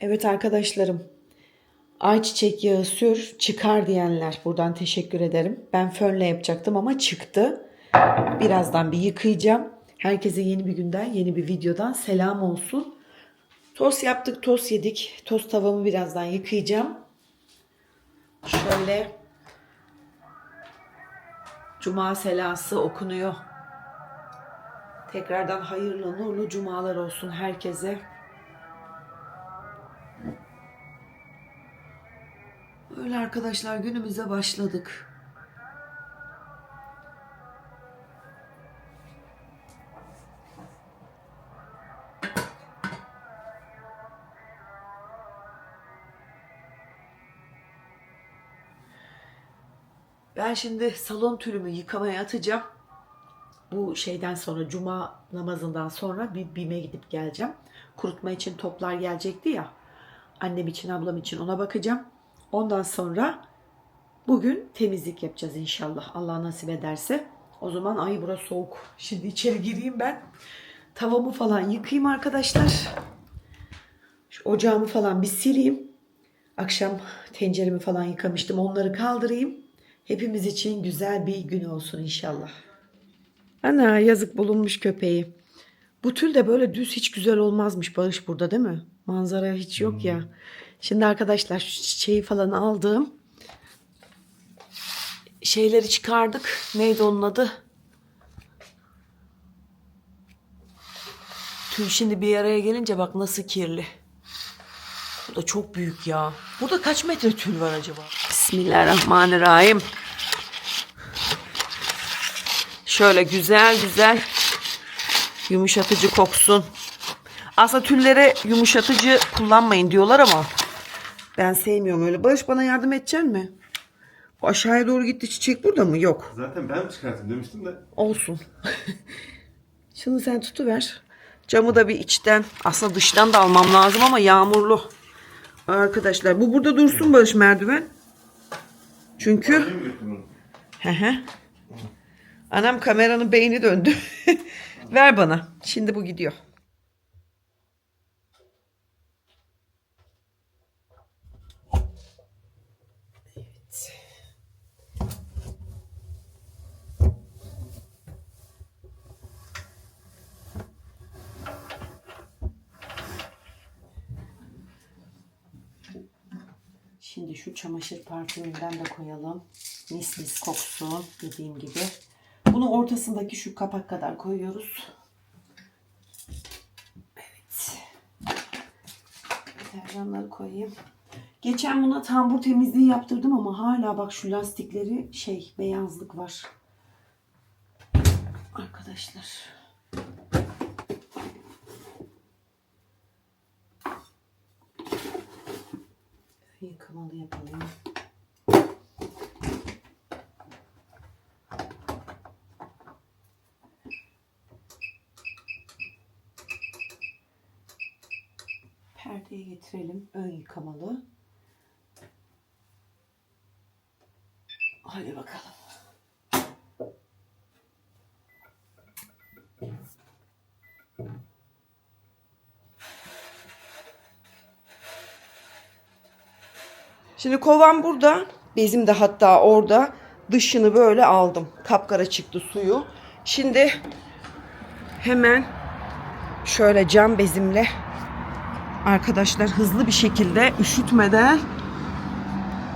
Evet arkadaşlarım. Ayçiçek yağı sür çıkar diyenler buradan teşekkür ederim. Ben fönle yapacaktım ama çıktı. Birazdan bir yıkayacağım. Herkese yeni bir günden, yeni bir videodan selam olsun. Tost yaptık, tost yedik. Tost tavamı birazdan yıkayacağım. Şöyle Cuma selası okunuyor. Tekrardan hayırlı, nurlu cumalar olsun herkese. Öyle arkadaşlar günümüze başladık. Ben şimdi salon tülümü yıkamaya atacağım. Bu şeyden sonra cuma namazından sonra bir BİM'e gidip geleceğim. Kurutma için toplar gelecekti ya. Annem için ablam için ona bakacağım. Ondan sonra bugün temizlik yapacağız inşallah. Allah nasip ederse. O zaman ay burası soğuk. Şimdi içeri gireyim ben. Tavamı falan yıkayayım arkadaşlar. Şu ocağımı falan bir sileyim. Akşam tenceremi falan yıkamıştım. Onları kaldırayım. Hepimiz için güzel bir gün olsun inşallah. Ana yazık bulunmuş köpeği. Bu tül de böyle düz hiç güzel olmazmış Barış burada değil mi? Manzara hiç yok ya. Şimdi arkadaşlar şu çiçeği falan aldım. Şeyleri çıkardık. Neydi onun adı? Tül şimdi bir araya gelince bak nasıl kirli. Bu da çok büyük ya. Burada kaç metre tül var acaba? Bismillahirrahmanirrahim. Şöyle güzel güzel yumuşatıcı koksun. Aslında tüllere yumuşatıcı kullanmayın diyorlar ama ben sevmiyorum öyle. Barış bana yardım edecek mi? Bu aşağıya doğru gitti çiçek burada mı? Yok. Zaten ben çıkartayım demiştim de. Olsun. Şunu sen tutuver. Camı da bir içten aslında dıştan da almam lazım ama yağmurlu. Arkadaşlar bu burada dursun Barış merdiven. Çünkü. Hı hı. Anam kameranın beyni döndü. Ver bana. Şimdi bu gidiyor. Şimdi şu çamaşır parfümünden de koyalım. Mis mis koksun dediğim gibi. Bunu ortasındaki şu kapak kadar koyuyoruz. Evet. Deterjanları koyayım. Geçen buna tambur temizliği yaptırdım ama hala bak şu lastikleri şey beyazlık var. Arkadaşlar. Yıkamalı yapalım. Perdeye getirelim. Ön yıkamalı. Hadi bakalım. Şimdi kovan burada. Bezim de hatta orada. Dışını böyle aldım. Kapkara çıktı suyu. Şimdi hemen şöyle cam bezimle arkadaşlar hızlı bir şekilde üşütmeden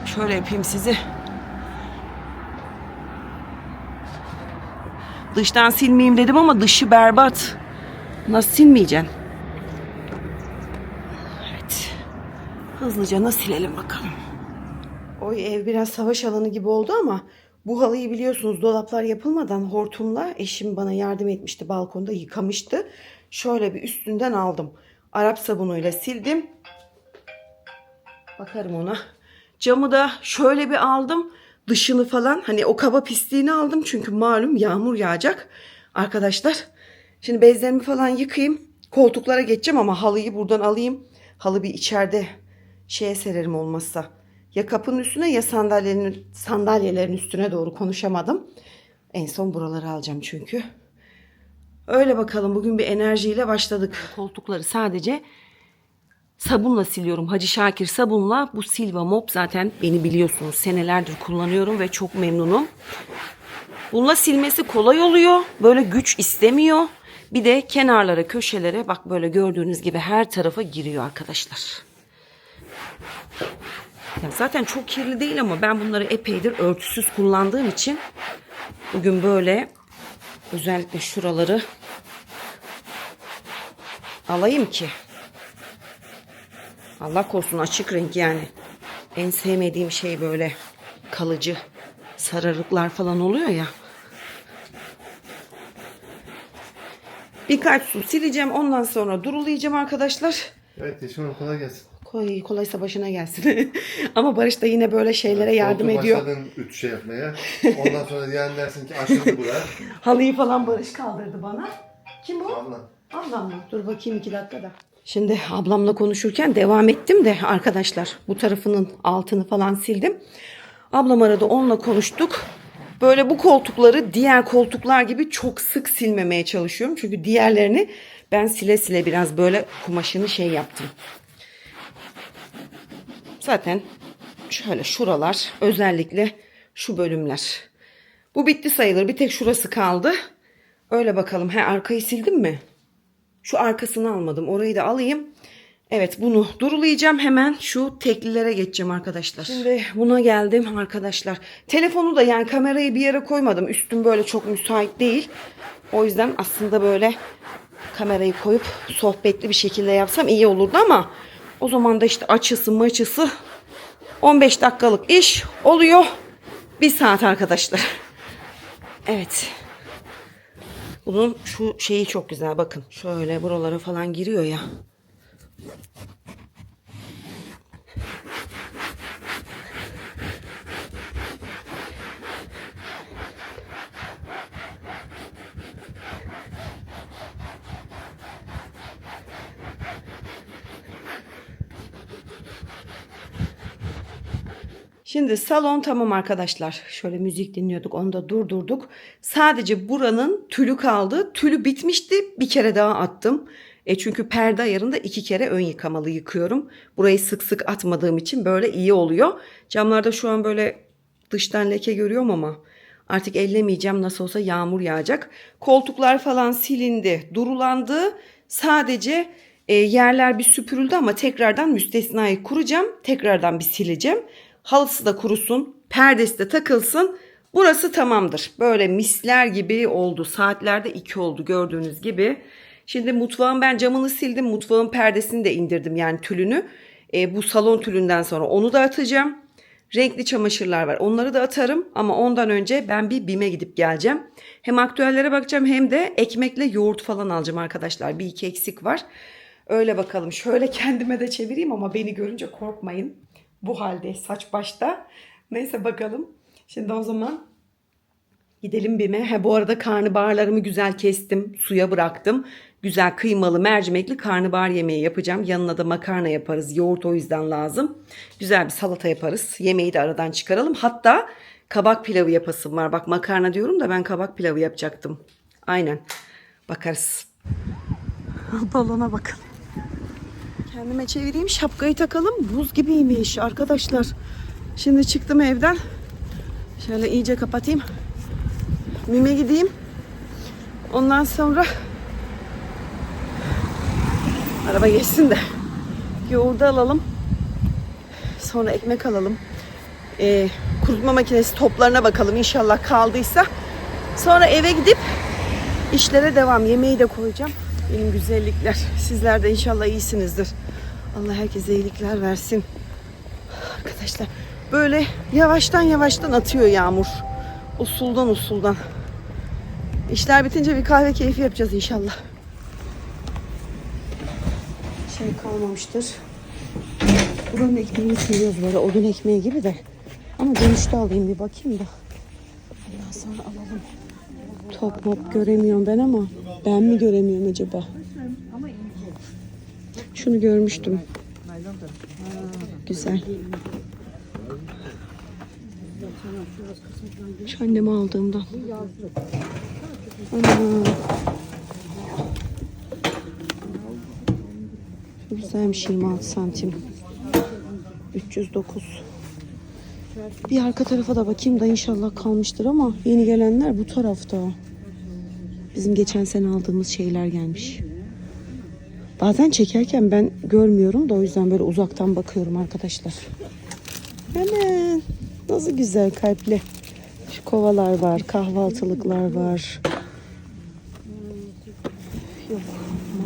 şöyle yapayım sizi. Dıştan silmeyeyim dedim ama dışı berbat. Nasıl silmeyeceksin? Evet. Hızlıca nasıl silelim bakalım. Oy ev biraz savaş alanı gibi oldu ama bu halıyı biliyorsunuz dolaplar yapılmadan hortumla eşim bana yardım etmişti balkonda yıkamıştı. Şöyle bir üstünden aldım. Arap sabunuyla sildim. Bakarım ona. Camı da şöyle bir aldım. Dışını falan hani o kaba pisliğini aldım. Çünkü malum yağmur yağacak. Arkadaşlar şimdi bezlerimi falan yıkayayım. Koltuklara geçeceğim ama halıyı buradan alayım. Halı bir içeride şeye sererim olmazsa. Ya kapının üstüne ya sandalyenin, sandalyelerin üstüne doğru konuşamadım. En son buraları alacağım çünkü. Öyle bakalım bugün bir enerjiyle başladık. Koltukları sadece sabunla siliyorum. Hacı Şakir sabunla. Bu Silva Mop zaten beni biliyorsunuz. Senelerdir kullanıyorum ve çok memnunum. Bununla silmesi kolay oluyor. Böyle güç istemiyor. Bir de kenarlara, köşelere bak böyle gördüğünüz gibi her tarafa giriyor arkadaşlar. Ya zaten çok kirli değil ama ben bunları epeydir örtüsüz kullandığım için bugün böyle özellikle şuraları alayım ki Allah korusun açık renk yani. En sevmediğim şey böyle kalıcı sararıklar falan oluyor ya. Birkaç su sileceğim ondan sonra durulayacağım arkadaşlar. Evet Yeşim Hanım kolay gelsin. Koy, kolaysa başına gelsin. Ama Barış da yine böyle şeylere yardım Koltuğu ediyor. Başladın üç şey yapmaya. Ondan sonra yani dersin ki açıldı bura. Halıyı falan Barış kaldırdı bana. Kim bu? Abla. Ablam mı? Dur bakayım iki dakikada. Şimdi ablamla konuşurken devam ettim de arkadaşlar bu tarafının altını falan sildim. Ablam aradı onunla konuştuk. Böyle bu koltukları diğer koltuklar gibi çok sık silmemeye çalışıyorum. Çünkü diğerlerini ben sile sile biraz böyle kumaşını şey yaptım. Zaten şöyle şuralar özellikle şu bölümler. Bu bitti sayılır. Bir tek şurası kaldı. Öyle bakalım. He arkayı sildim mi? Şu arkasını almadım. Orayı da alayım. Evet bunu durulayacağım. Hemen şu teklilere geçeceğim arkadaşlar. Şimdi buna geldim arkadaşlar. Telefonu da yani kamerayı bir yere koymadım. Üstüm böyle çok müsait değil. O yüzden aslında böyle kamerayı koyup sohbetli bir şekilde yapsam iyi olurdu ama o zaman da işte açısı maçısı 15 dakikalık iş oluyor. Bir saat arkadaşlar. Evet. Bunun şu şeyi çok güzel bakın. Şöyle buralara falan giriyor ya. Şimdi salon tamam arkadaşlar. Şöyle müzik dinliyorduk. Onu da durdurduk. Sadece buranın tülü kaldı. Tülü bitmişti. Bir kere daha attım. E çünkü perde ayarında iki kere ön yıkamalı yıkıyorum. Burayı sık sık atmadığım için böyle iyi oluyor. Camlarda şu an böyle dıştan leke görüyorum ama artık ellemeyeceğim. Nasıl olsa yağmur yağacak. Koltuklar falan silindi, durulandı. Sadece e, yerler bir süpürüldü ama tekrardan müstesnayı kuracağım. Tekrardan bir sileceğim. Halısı da kurusun, perdesi de takılsın. Burası tamamdır. Böyle misler gibi oldu. Saatlerde iki oldu gördüğünüz gibi. Şimdi mutfağın ben camını sildim. Mutfağın perdesini de indirdim yani tülünü. E, bu salon tülünden sonra onu da atacağım. Renkli çamaşırlar var. Onları da atarım ama ondan önce ben bir BİM'e gidip geleceğim. Hem aktüellere bakacağım hem de ekmekle yoğurt falan alacağım arkadaşlar. Bir iki eksik var. Öyle bakalım. Şöyle kendime de çevireyim ama beni görünce korkmayın. Bu halde saç başta. Neyse bakalım. Şimdi o zaman gidelim BİM'e. He, bu arada karnabaharlarımı güzel kestim. Suya bıraktım. Güzel kıymalı mercimekli karnabahar yemeği yapacağım. Yanına da makarna yaparız. Yoğurt o yüzden lazım. Güzel bir salata yaparız. Yemeği de aradan çıkaralım. Hatta kabak pilavı yapasım var. Bak makarna diyorum da ben kabak pilavı yapacaktım. Aynen. Bakarız. Balona bakın. Kendime çevireyim şapkayı takalım. Buz gibiymiş arkadaşlar. Şimdi çıktım evden. Şöyle iyice kapatayım. Mime gideyim. Ondan sonra araba geçsin de yoğurdu alalım. Sonra ekmek alalım. Ee, kurutma makinesi toplarına bakalım inşallah kaldıysa. Sonra eve gidip işlere devam. Yemeği de koyacağım. Benim güzellikler. Sizler de inşallah iyisinizdir. Allah herkese iyilikler versin. Arkadaşlar böyle yavaştan yavaştan atıyor yağmur. Usuldan usuldan. İşler bitince bir kahve keyfi yapacağız inşallah. Şey kalmamıştır. Buranın ekmeğini seviyoruz böyle odun ekmeği gibi de. Ama dönüşte alayım bir bakayım da. Ondan sonra alalım. Top mop göremiyorum ben ama ben mi göremiyorum acaba? Şunu görmüştüm. Güzel. Şu anneme aldığımdan. Ana. Güzelmiş 26 santim. 309. Bir arka tarafa da bakayım da inşallah kalmıştır ama yeni gelenler bu tarafta. Bizim geçen sene aldığımız şeyler gelmiş. Bazen çekerken ben görmüyorum da o yüzden böyle uzaktan bakıyorum arkadaşlar. Hemen nasıl güzel kalpli. Şu kovalar var, kahvaltılıklar var. Yok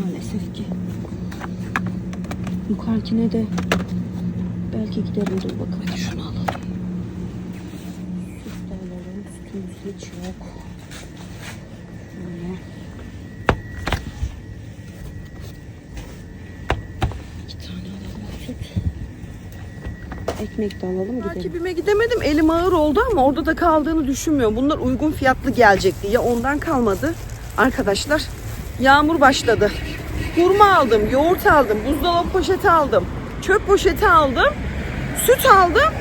maalesef ki. Yukarıkine de belki giderim dur bakalım. Hadi şunu alalım. Alalım. Sütümüz hiç yok. Şöyle. İki tane alalım süt. Ekmek de alalım gidelim. Takibime gidemedim. Elim ağır oldu ama orada da kaldığını düşünmüyorum. Bunlar uygun fiyatlı gelecekti. Ya ondan kalmadı. Arkadaşlar yağmur başladı. Hurma aldım, yoğurt aldım, buzdolabı poşeti aldım, çöp poşeti aldım, süt aldım.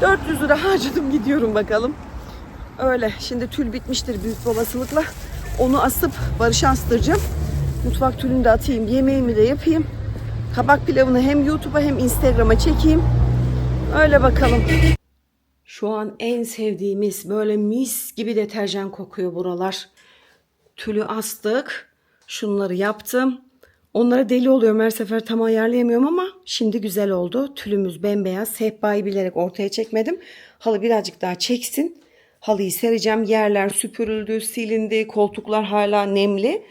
400 lira harcadım gidiyorum bakalım. Öyle. Şimdi tül bitmiştir büyük bir olasılıkla. Onu asıp Barış'a astıracağım. Mutfak tülünü de atayım. Yemeğimi de yapayım. Kabak pilavını hem YouTube'a hem Instagram'a çekeyim. Öyle bakalım. Şu an en sevdiğimiz böyle mis gibi deterjan kokuyor buralar. Tülü astık. Şunları yaptım. Onlara deli oluyorum her sefer tam ayarlayamıyorum ama şimdi güzel oldu. Tülümüz bembeyaz. Sehpayı bilerek ortaya çekmedim. Halı birazcık daha çeksin. Halıyı sereceğim. Yerler süpürüldü, silindi. Koltuklar hala nemli.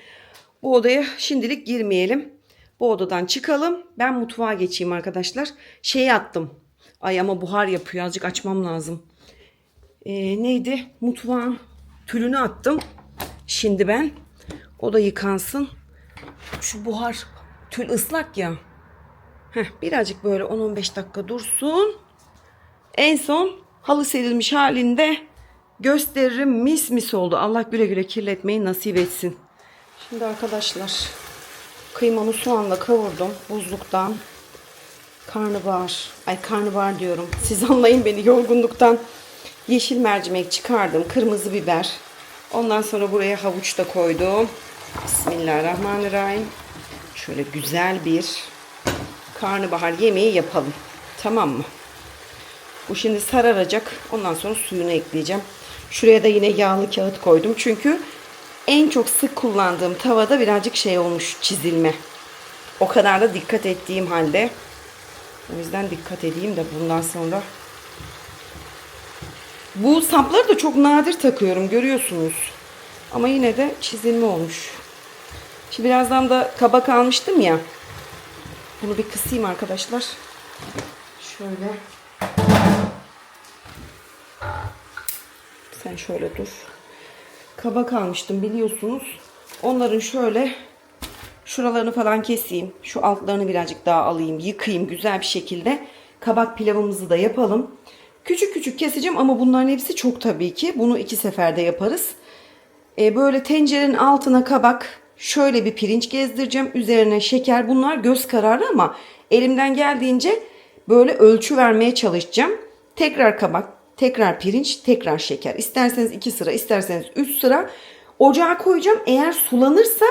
Bu odaya şimdilik girmeyelim. Bu odadan çıkalım. Ben mutfağa geçeyim arkadaşlar. Şeyi attım. Ay ama buhar yapıyor. Azıcık açmam lazım. Ee, neydi? Mutfağın tülünü attım. Şimdi ben. O da yıkansın. Şu buhar tül ıslak ya. Heh, birazcık böyle 10-15 dakika dursun. En son halı serilmiş halinde gösteririm. Mis mis oldu. Allah güle güle kirletmeyi nasip etsin. Şimdi arkadaşlar kıymamı soğanla kavurdum buzluktan. Karnabahar, ay karnabahar diyorum. Siz anlayın beni yorgunluktan. Yeşil mercimek çıkardım, kırmızı biber. Ondan sonra buraya havuç da koydum. Bismillahirrahmanirrahim. Şöyle güzel bir karnabahar yemeği yapalım. Tamam mı? Bu şimdi sararacak. Ondan sonra suyunu ekleyeceğim. Şuraya da yine yağlı kağıt koydum. Çünkü en çok sık kullandığım tavada birazcık şey olmuş çizilme. O kadar da dikkat ettiğim halde. O yüzden dikkat edeyim de bundan sonra. Bu sapları da çok nadir takıyorum görüyorsunuz. Ama yine de çizilme olmuş. Şimdi birazdan da kabak almıştım ya. Bunu bir kısayım arkadaşlar. Şöyle. Sen şöyle dur. Kabak almıştım biliyorsunuz. Onların şöyle şuralarını falan keseyim. Şu altlarını birazcık daha alayım. Yıkayayım güzel bir şekilde. Kabak pilavımızı da yapalım. Küçük küçük keseceğim ama bunların hepsi çok tabii ki. Bunu iki seferde yaparız. Ee, böyle tencerenin altına kabak, şöyle bir pirinç gezdireceğim. Üzerine şeker. Bunlar göz kararı ama elimden geldiğince böyle ölçü vermeye çalışacağım. Tekrar kabak, tekrar pirinç, tekrar şeker. İsterseniz iki sıra, isterseniz üç sıra. Ocağa koyacağım. Eğer sulanırsa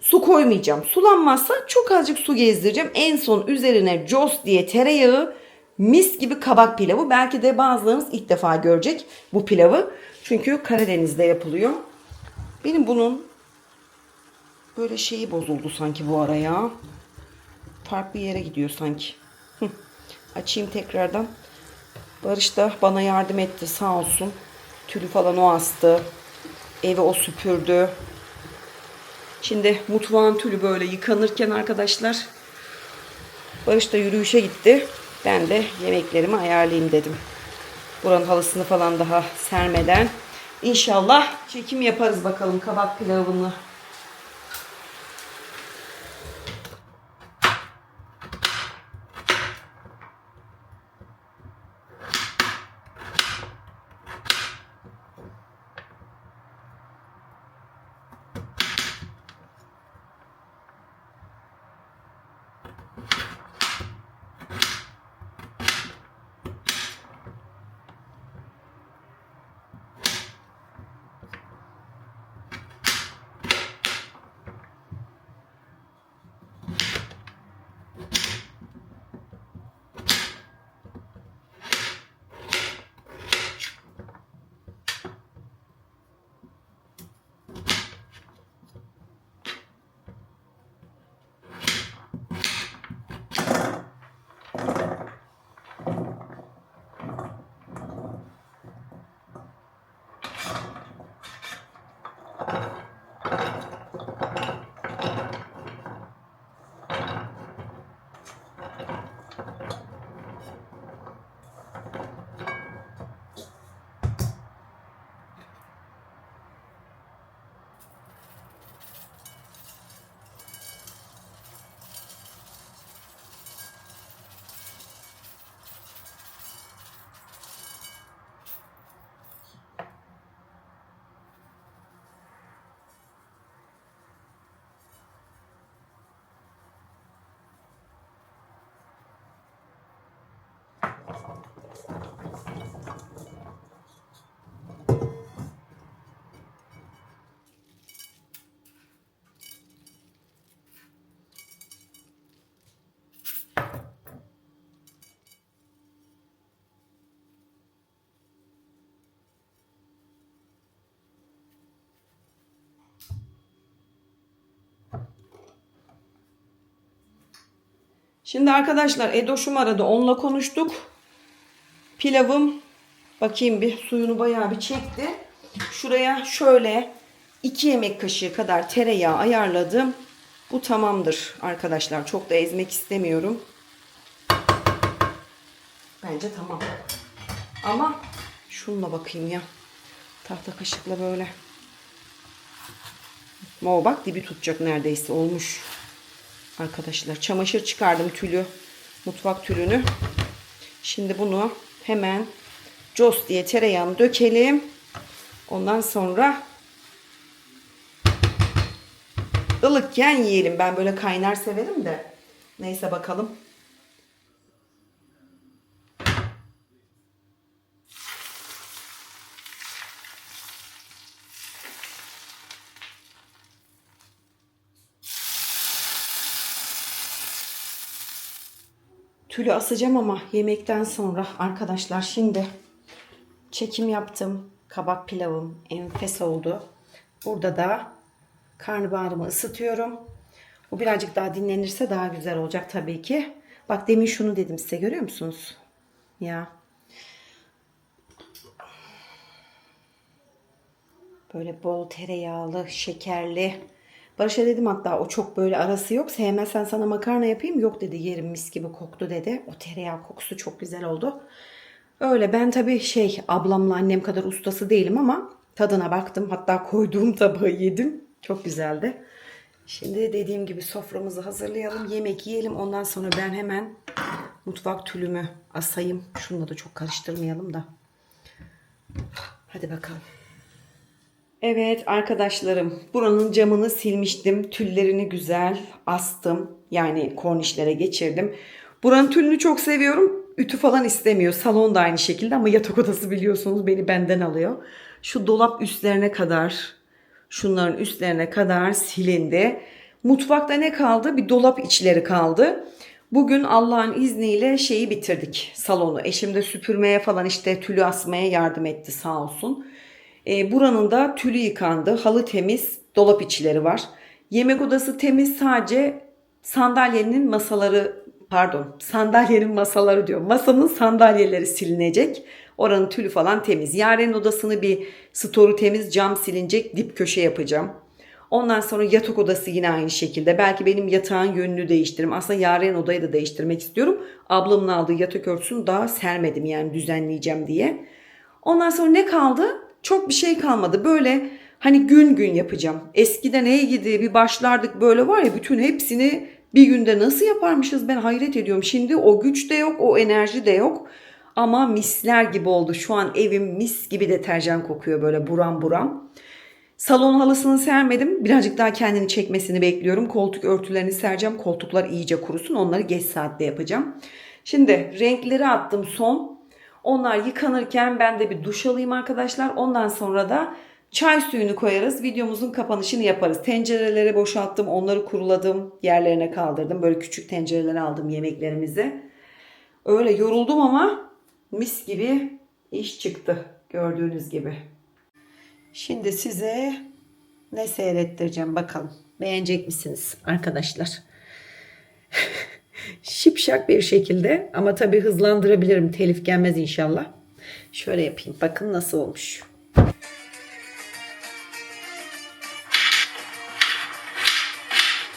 su koymayacağım. Sulanmazsa çok azıcık su gezdireceğim. En son üzerine jos diye tereyağı, mis gibi kabak pilavı. Belki de bazılarınız ilk defa görecek bu pilavı. Çünkü Karadeniz'de yapılıyor. Benim bunun böyle şeyi bozuldu sanki bu ara ya. Farklı yere gidiyor sanki. Açayım tekrardan. Barış da bana yardım etti sağ olsun. Tülü falan o astı. Evi o süpürdü. Şimdi mutfağın tülü böyle yıkanırken arkadaşlar Barış da yürüyüşe gitti. Ben de yemeklerimi ayarlayayım dedim. Buranın halısını falan daha sermeden İnşallah çekim yaparız bakalım kabak pilavını. Şimdi arkadaşlar Edoş'um aradı. Onunla konuştuk. Pilavım bakayım bir suyunu bayağı bir çekti. Şuraya şöyle 2 yemek kaşığı kadar tereyağı ayarladım. Bu tamamdır arkadaşlar. Çok da ezmek istemiyorum. Bence tamam. Ama şununla bakayım ya. Tahta kaşıkla böyle. Mo bak dibi tutacak neredeyse olmuş. Arkadaşlar çamaşır çıkardım tülü. Mutfak tülünü. Şimdi bunu hemen Jos diye tereyağını dökelim. Ondan sonra ılıkken yiyelim. Ben böyle kaynar severim de. Neyse bakalım. Tülü asacağım ama yemekten sonra arkadaşlar şimdi çekim yaptım. Kabak pilavım enfes oldu. Burada da karnabaharımı ısıtıyorum. Bu birazcık daha dinlenirse daha güzel olacak tabii ki. Bak demin şunu dedim size görüyor musunuz? Ya. Böyle bol tereyağlı, şekerli. Barış'a dedim hatta o çok böyle arası yok. Sevmezsen sana makarna yapayım. Yok dedi yerim mis gibi koktu dedi. O tereyağı kokusu çok güzel oldu. Öyle ben tabii şey ablamla annem kadar ustası değilim ama tadına baktım. Hatta koyduğum tabağı yedim. Çok güzeldi. Şimdi dediğim gibi soframızı hazırlayalım. Yemek yiyelim. Ondan sonra ben hemen mutfak tülümü asayım. Şununla da çok karıştırmayalım da. Hadi bakalım. Evet arkadaşlarım buranın camını silmiştim. Tüllerini güzel astım. Yani kornişlere geçirdim. Buranın tülünü çok seviyorum. Ütü falan istemiyor. Salon da aynı şekilde ama yatak odası biliyorsunuz beni benden alıyor. Şu dolap üstlerine kadar şunların üstlerine kadar silindi. Mutfakta ne kaldı? Bir dolap içleri kaldı. Bugün Allah'ın izniyle şeyi bitirdik salonu. Eşim de süpürmeye falan işte tülü asmaya yardım etti sağ olsun. E, buranın da tülü yıkandı. Halı temiz. Dolap içleri var. Yemek odası temiz. Sadece sandalyenin masaları pardon sandalyenin masaları diyor. Masanın sandalyeleri silinecek. Oranın tülü falan temiz. Yaren'in odasını bir storu temiz cam silinecek dip köşe yapacağım. Ondan sonra yatak odası yine aynı şekilde. Belki benim yatağın yönünü değiştiririm. Aslında Yaren odayı da değiştirmek istiyorum. Ablamın aldığı yatak örtüsünü daha sermedim yani düzenleyeceğim diye. Ondan sonra ne kaldı? Çok bir şey kalmadı. Böyle hani gün gün yapacağım. Eskiden iyiydi bir başlardık böyle var ya bütün hepsini bir günde nasıl yaparmışız ben hayret ediyorum. Şimdi o güç de yok o enerji de yok. Ama misler gibi oldu. Şu an evim mis gibi deterjan kokuyor böyle buram buram. Salon halısını sermedim. Birazcık daha kendini çekmesini bekliyorum. Koltuk örtülerini sereceğim. Koltuklar iyice kurusun. Onları geç saatte yapacağım. Şimdi renkleri attım son. Onlar yıkanırken ben de bir duş alayım arkadaşlar. Ondan sonra da çay suyunu koyarız. Videomuzun kapanışını yaparız. Tencereleri boşalttım. Onları kuruladım. Yerlerine kaldırdım. Böyle küçük tencereler aldım yemeklerimizi. Öyle yoruldum ama mis gibi iş çıktı. Gördüğünüz gibi. Şimdi size ne seyrettireceğim bakalım. Beğenecek misiniz arkadaşlar? Şipşak bir şekilde ama tabii hızlandırabilirim. Telif gelmez inşallah. Şöyle yapayım. Bakın nasıl olmuş.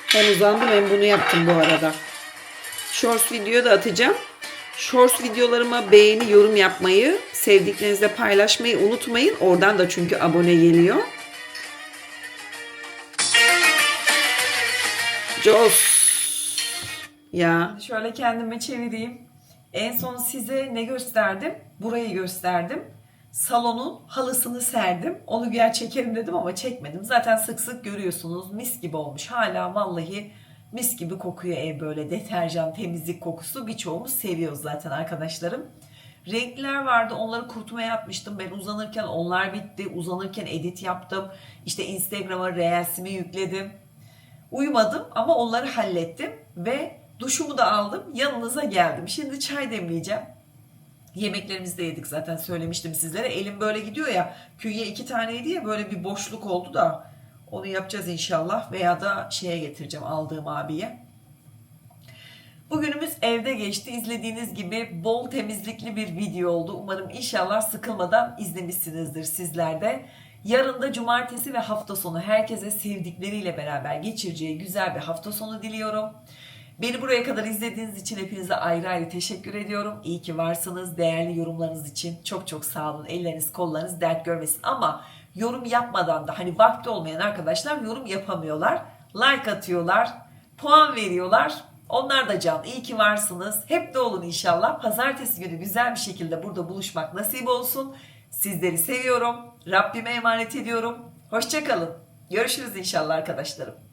Hem uzandım hem bunu yaptım bu arada. Shorts video da atacağım. Shorts videolarıma beğeni, yorum yapmayı, sevdiklerinizle paylaşmayı unutmayın. Oradan da çünkü abone geliyor. Jos. Ya. Şöyle kendime çevireyim. En son size ne gösterdim? Burayı gösterdim. Salonun halısını serdim. Onu güya çekerim dedim ama çekmedim. Zaten sık sık görüyorsunuz. Mis gibi olmuş. Hala vallahi mis gibi kokuyor ev böyle. Deterjan, temizlik kokusu. Birçoğumuz seviyoruz zaten arkadaşlarım. Renkler vardı. Onları kurutmaya atmıştım. Ben uzanırken onlar bitti. Uzanırken edit yaptım. İşte Instagram'a reelsimi yükledim. Uyumadım ama onları hallettim ve duşumu da aldım. Yanınıza geldim. Şimdi çay demleyeceğim. Yemeklerimizi de yedik zaten söylemiştim sizlere. Elim böyle gidiyor ya. Künye iki taneydi ya böyle bir boşluk oldu da onu yapacağız inşallah veya da şeye getireceğim aldığım abiye. Bugünümüz evde geçti. İzlediğiniz gibi bol temizlikli bir video oldu. Umarım inşallah sıkılmadan izlemişsinizdir sizler de. Yarın da cumartesi ve hafta sonu herkese sevdikleriyle beraber geçireceği güzel bir hafta sonu diliyorum. Beni buraya kadar izlediğiniz için hepinize ayrı ayrı teşekkür ediyorum. İyi ki varsınız. Değerli yorumlarınız için çok çok sağ olun. Elleriniz kollarınız dert görmesin. Ama yorum yapmadan da hani vakti olmayan arkadaşlar yorum yapamıyorlar. Like atıyorlar. Puan veriyorlar. Onlar da can. İyi ki varsınız. Hep de olun inşallah. Pazartesi günü güzel bir şekilde burada buluşmak nasip olsun. Sizleri seviyorum. Rabbime emanet ediyorum. Hoşçakalın. Görüşürüz inşallah arkadaşlarım.